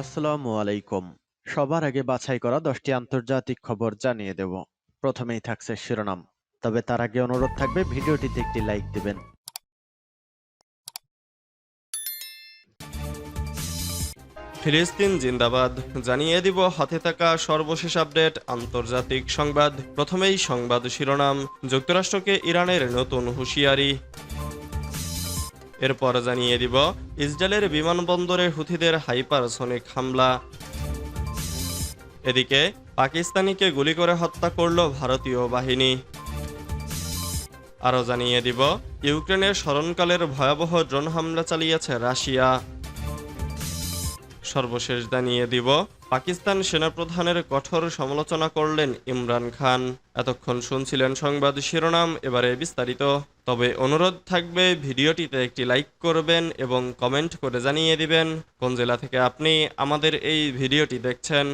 আসসালামু আলাইকুম। সবার আগে বাছাই করা দশটি আন্তর্জাতিক খবর জানিয়ে দেব। প্রথমেই থাকছে শিরোনাম। তবে তার আগে অনুরোধ থাকবে, ভিডিওটিতে একটি লাইক দিবেন। ফিলিস্তিন জিন্দাবাদ। জানিয়ে দিব, হাতে থাকা সর্বশেষ আপডেট, আন্তর্জাতিক সংবাদ। প্রথমেই সংবাদ শিরোনাম। যুক্তরাষ্ট্রকে ইরানের নতুন হুঁশিয়ারি। এরপর জানিয়ে দিব, ইসরায়েলের বিমানবন্দরে হুথিদের হাইপারসনিক হামলা। এদিকে, পাকিস্তানিকে গুলি করে হত্যা করল ভারতীয় বাহিনী। আরও জানিয়ে দিব, ইউক্রেনের স্মরণকালের ভয়াবহ ড্রোন হামলা চালিয়েছে রাশিয়া। সর্বশেষ জানিয়ে দিব, পাকিস্তান সেনাপ্রধানের কঠোর সমালোচনা করলেন ইমরান খান। এতক্ষণ শুনছিলেন সংবাদ শিরোনাম, এবারে বিস্তারিত। তবে অনুরোধ থাকবে, ভিডিওটিতে একটি লাইক করবেন এবং কমেন্ট করে জানিয়ে দিবেন, কোন জেলা থেকে আপনি আমাদের এই ভিডিওটি দেখছেন।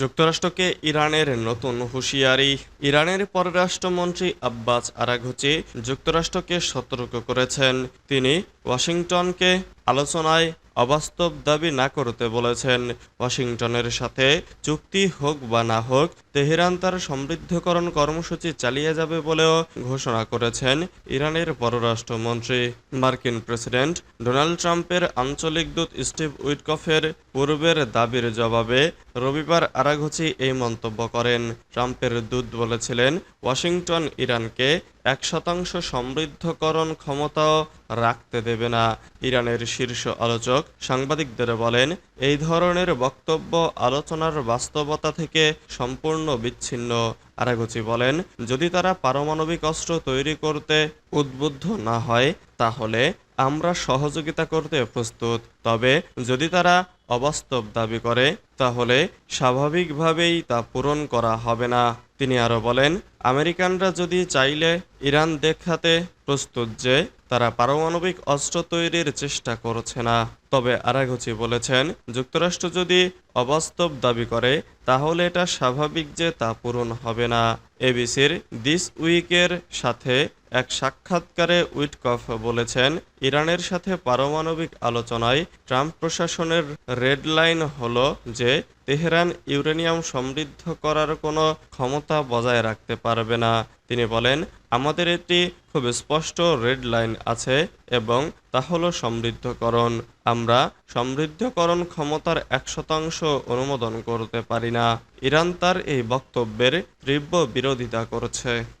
যুক্তরাষ্ট্রকে ইরানের নতুন হুঁশিয়ারি। ইরানের পররাষ্ট্রমন্ত্রী আব্বাস আরাঘুচি যুক্তরাষ্ট্রকে সতর্ক করেছেন। তিনি ওয়াশিংটনকে আলোচনায় অবাস্তব দাবি না করতে বলেছেন ওয়াশিংটনের সাথে, চুক্তি হোক বা না হোক, তেহরান তার সমৃদ্ধকরণ কর্মসূচি চালিয়ে যাবে বলেও ঘোষণা করেছেন ইরানের পররাষ্ট্রমন্ত্রী। মার্কিন প্রেসিডেন্ট ডোনাল্ড ট্রাম্পের আঞ্চলিক দূত স্টিভ উইটকফের পূর্বের দাবির জবাবে রবিবার আরাঘুচি এই মন্তব্য করেন। ট্রাম্পের দূত বলেছিলেন, ওয়াশিংটন ইরানকে এক শতাংশ সমৃদ্ধকরণ ক্ষমতাও রাখতে দেবে না। ইরানের শীর্ষ আলোচক সাংবাদিকদের বলেন, এই ধরনের বক্তব্য আলোচনার বাস্তবতা থেকে সম্পূর্ণ বিচ্ছিন্ন। আরাগুচি বলেন, যদি তারা পারমাণবিক অস্ত্র তৈরি করতে উদ্বুদ্ধ না হয়, তাহলে আমরা সহযোগিতা করতে প্রস্তুত। তবে যদি তারা অবাস্তব দাবি করে, তাহলে স্বাভাবিকভাবেই তা পূরণ করা হবে না। তিনি আরও বলেন, আমেরিকানরা যদি চাইলে ইরান দেখাতে প্রস্তুত যে, তারা পারমাণবিক অস্ত্র তৈরির চেষ্টা করছে না। তবে আরাঘুচি বলেছেন, যুক্তরাষ্ট্র যদি অবাস্তব দাবি করে, তাহলে এটা স্বাভাবিক যে তা পূরণ হবে না। এবিসির দিস উইকের সাথে এক সাক্ষাৎকারে উইটকফ বলেছেন, ইরানের সাথে পারমাণবিক আলোচনায় ট্রাম্প প্রশাসনের রেড লাইন হলো যে, তেহরান ইউরেনিয়াম সমৃদ্ধ করার কোনো ক্ষমতা বজায় রাখতে পারবে না। তিনি বলেন, আমাদের একটি খুব স্পষ্ট রেড লাইন আছে এবং তা হলো সমৃদ্ধকরণ। আমরা সমৃদ্ধকরণ ক্ষমতার এক শতাংশ অনুমোদন করতে পারি না। ইরান তার এই বক্তব্যের তীব্র বিরোধিতা করছে।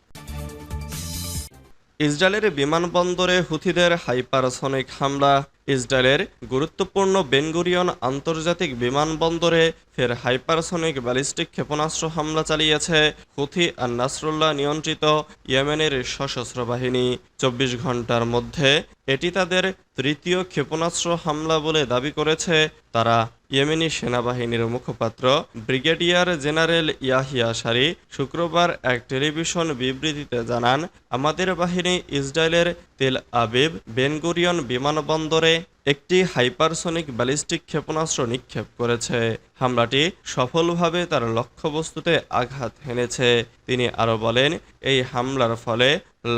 ইসরায়েলের বিমানবন্দরে হুথিদের হাইপারসনিক হামলা, ইসরায়েলের গুরুত্বপূর্ণ বেনগুরিয়ন আন্তর্জাতিক বিমানবন্দরে ফের হাইপারসনিক ব্যালিস্টিক ক্ষেপণাস্ত্র হামলা চালিয়েছে হুথি আর নাসরুল্লাহ নিয়ন্ত্রিত ইয়েমেনের সশস্ত্র বাহিনী। চব্বিশ ঘণ্টার মধ্যে এটি তাদের তৃতীয় ক্ষেপণাস্ত্র হামলা বলে দাবি করেছে তারা। ইয়েমেনি সেনাবাহিনীর মুখপাত্র ব্রিগেডিয়ার জেনারেল ইয়াহিয়া সারি শুক্রবার এক টেলিভিশন বিবৃতিতে জানান, আমাদের বাহিনী ইসরায়েলের তেল আবিব বেনগুরিয়ন বিমানবন্দরে একটি হাইপারসনিক ব্যালিস্টিক ক্ষেপণাস্ত্র নিক্ষেপ করেছে। হামলাটি সফলভাবে তার লক্ষ্যবস্তুতে আঘাত হেনেছে। তিনি আরও বলেন, এই হামলার ফলে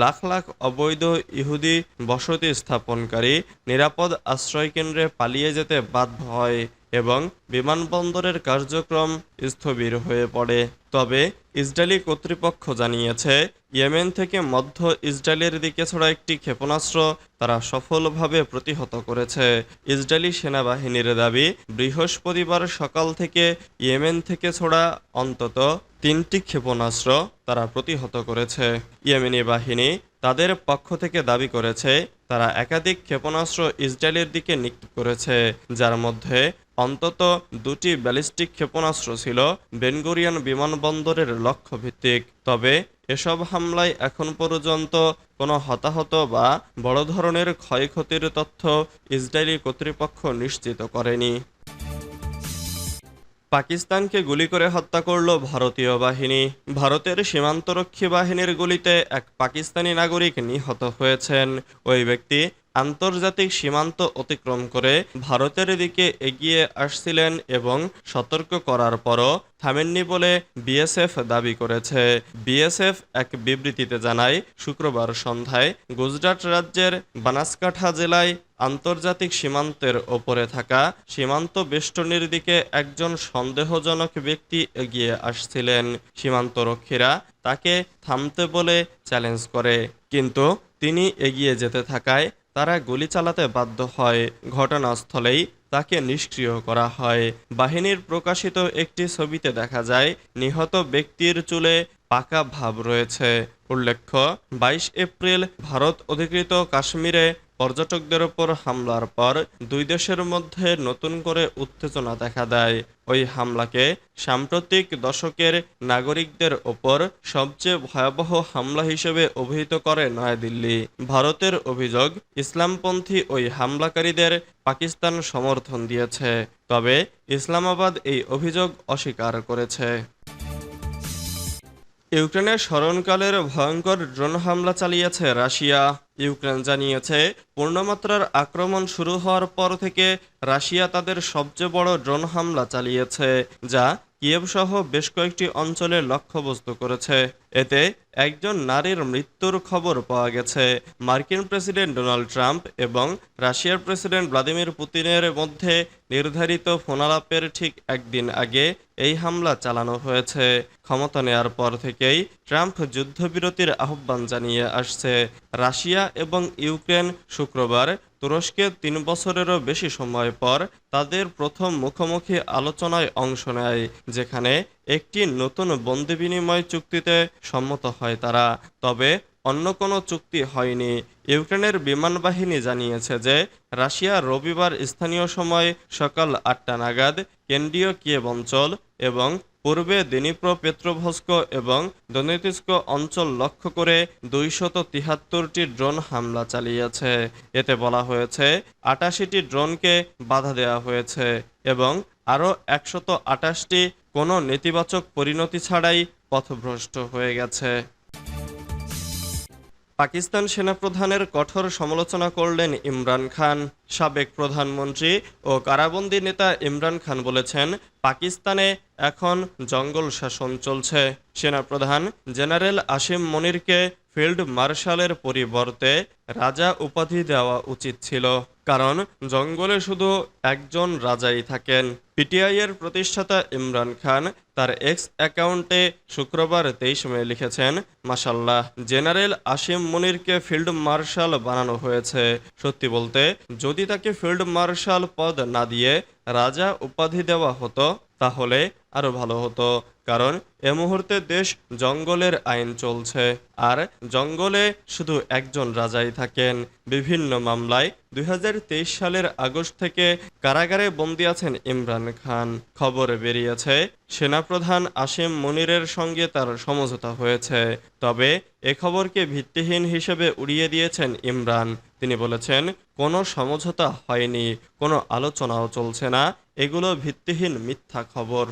লাখ লাখ অবৈধ ইহুদি বসতি স্থাপনকারী নিরাপদ আশ্রয়কেন্দ্রে পালিয়ে যেতে বাধ্য হয়। এবং বিমানবন্দরের কার্যক্রম স্থবির হয়ে পড়ে। তবে ইসরায়েলি কর্তৃপক্ষ জানিয়েছে, ইয়েমেন থেকে মধ্য ইসরায়েলের দিকে ছড়া একটি ক্ষেপণাস্ত্র তারা সফলভাবে প্রতিহত করেছে। ইসরায়েলি সেনাবাহিনীর দাবি, বৃহস্পতিবার সকাল থেকে ইয়েমেন থেকে ছড়া অন্তত তিনটি ক্ষেপণাস্ত্র তারা প্রতিহত করেছে। ইয়েমেনি বাহিনী তাদের পক্ষ থেকে দাবি করেছে, তারা একাধিক ক্ষেপণাস্ত্র ইসরায়েলের দিকে নিক্ষেপ করেছে, যার মধ্যে অন্তত দুটি ব্যালিস্টিক ক্ষেপণাস্ত্র ছিল বেনগুরিয়ান বিমানবন্দরের লক্ষ্যভিত্তিক। তবে এসব হামলায় এখন পর্যন্ত কোনো হতাহত বা বড় ধরনের ক্ষয়ক্ষতির তথ্য ইসরায়েলি কর্তৃপক্ষ নিশ্চিত করেনি। পাকিস্তানকে গুলি করে হত্যা করল ভারতীয় বাহিনী। ভারতের সীমান্তরক্ষী বাহিনীর গুলিতে এক পাকিস্তানি নাগরিক নিহত হয়েছেন। ওই ব্যক্তি আন্তর্জাতিক সীমান্ত অতিক্রম করে ভারতের দিকে এগিয়ে আসছিলেন এবং সতর্ক করার পরও থামেননি বলে বিএসএফ দাবি করেছে। বিএসএফ এক বিবৃতিতে জানায়, শুক্রবার সন্ধ্যায় গুজরাট রাজ্যের বানাসকাঠা জেলায় আন্তর্জাতিক সীমান্তের ওপরে থাকা সীমান্ত বেষ্টনীর দিকে একজন সন্দেহজনক ব্যক্তি এগিয়ে আসছিলেন। সীমান্তরক্ষীরা তাকে থামতে বলে চ্যালেঞ্জ করে। কিন্তু তিনি এগিয়ে যেতে থাকায় তারা গুলি চালাতে বাধ্য হয়। ঘটনাস্থলেই তাকে নিষ্ক্রিয় করা হয়। বাহিনীর প্রকাশিত একটি ছবিতে দেখা যায়, নিহত ব্যক্তির চুলে পাকা ভাব রয়েছে। উল্লেখ্য, বাইশ এপ্রিল ভারত অধিকৃত কাশ্মীরে পর্যটকদের ওপর হামলার পর দুই দেশের মধ্যে নতুন করে উত্তেজনা দেখা দেয়। ওই হামলাকে সাম্প্রতিক দশকের নাগরিকদের ওপর সবচেয়ে ভয়াবহ হামলা হিসেবে অভিহিত করে নয়াদিল্লি। ভারতের অভিযোগ, ইসলামপন্থী ওই হামলাকারীদের পাকিস্তান সমর্থন দিয়েছে। তবে ইসলামাবাদ এই অভিযোগ অস্বীকার করেছে। ইউক্রেনের স্মরণকালের ভয়ঙ্কর ড্রোন হামলা চালিয়েছে রাশিয়া। ইউক্রেন জানিয়েছে, পূর্ণমাত্রার আক্রমণ শুরু হওয়ার পর থেকে রাশিয়া তাদের সবচেয়ে বড় ড্রোন হামলা চালিয়েছে, যা কিয়েভ সহ বেশ কয়েকটি অঞ্চলে লক্ষ্যবস্তু করেছে। এতে একজন নারীর মৃত্যুর খবর পাওয়া গেছে। মার্কিন প্রেসিডেন্ট ডোনাল্ড ট্রাম্প এবং রাশিয়ার প্রেসিডেন্ট ভ্লাদিমির পুতিনের মধ্যে নির্ধারিত ফোনালাপের ঠিক একদিন আগে এই হামলা চালানো হয়েছে। ক্ষমতা নেয়ার পর থেকেই ট্রাম্প যুদ্ধবিরতির আহ্বান জানিয়ে আসছে। রাশিয়া এবং ইউক্রেন শুক্রবার তুরস্কে তিন বছরেরও বেশি সময় পর তাদের প্রথম মুখোমুখি আলোচনায় অংশ নেয়, যেখানে একটি নতুন বন্দি বিনিময় চুক্তিতে সম্মত হয় তারা। তবে অন্য কোনো চুক্তি হয়নি। ইউক্রেনের বিমান বাহিনী জানিয়েছে যে, রাশিয়া রবিবার স্থানীয় সময় সকাল আটটা নাগাদ কেন্দ্রীয় কিয়েভ অঞ্চল এবং পূর্বে দিনীপ্র পেত্রোভস্ক এবং দনেতিস্ক অঞ্চল লক্ষ্য করে দুইশত তিহাত্তরটি ড্রোন হামলা চালিয়েছে। এতে বলা হয়েছে, আটাশিটি ড্রোনকে বাধা দেওয়া হয়েছে এবং আরও একশত আটাশটি কোনো নেতিবাচক পরিণতি ছাড়াই পথভ্রষ্ট হয়ে গেছে। পাকিস্তান সেনাপ্রধানের কঠোর সমালোচনা করলেন ইমরান খান, সাবেক প্রধানমন্ত্রী ও কারাবন্দী নেতা ইমরান খান বলেছেন, পাকিস্তানে এখন জঙ্গল শাসন চলছে। সেনাপ্রধান জেনারেল আসিম মনিরকে ফিল্ড মার্শালের পরিবর্তে রাজা উপাধি দেওয়া উচিত ছিল, কারণ জঙ্গলে শুধু একজন রাজাই থাকেন। পিটিআই এর প্রতিষ্ঠাতা ইমরান খান তার এক্স অ্যাকাউন্টে শুক্রবার তেইশ মে লিখেছেন মাসাল্লাহ জেনারেল আসিম মনিরকে ফিল্ড মার্শাল বানানো হয়েছে। সত্যি বলতে, যদি তাকে ফিল্ড মার্শাল পদ না দিয়ে রাজা উপাধি দেওয়া হতো, তাহলে আরও ভালো হতো। কারণ, এ মুহূর্তে দেশ জঙ্গলের আইন চলছে। আর জঙ্গলে শুধু একজন রাজাই থাকেন। বিভিন্ন মামলায় দুই হাজার তেইশ সালের আগস্ট থেকে কারাগারে বন্দী আছেন ইমরান খান খবরে বেরিয়েছে, সেনাপ্রধান আসিম মনিরের সঙ্গে তার সমঝোতা হয়েছে। তবে এ খবরকে ভিত্তিহীন হিসেবে উড়িয়ে দিয়েছেন ইমরান। তিনি বলেছেন, কোনো সমঝোতা হয়নি, কোনো আলোচনাও চলছে না, এগুলো ভিত্তিহীন মিথ্যা খবর।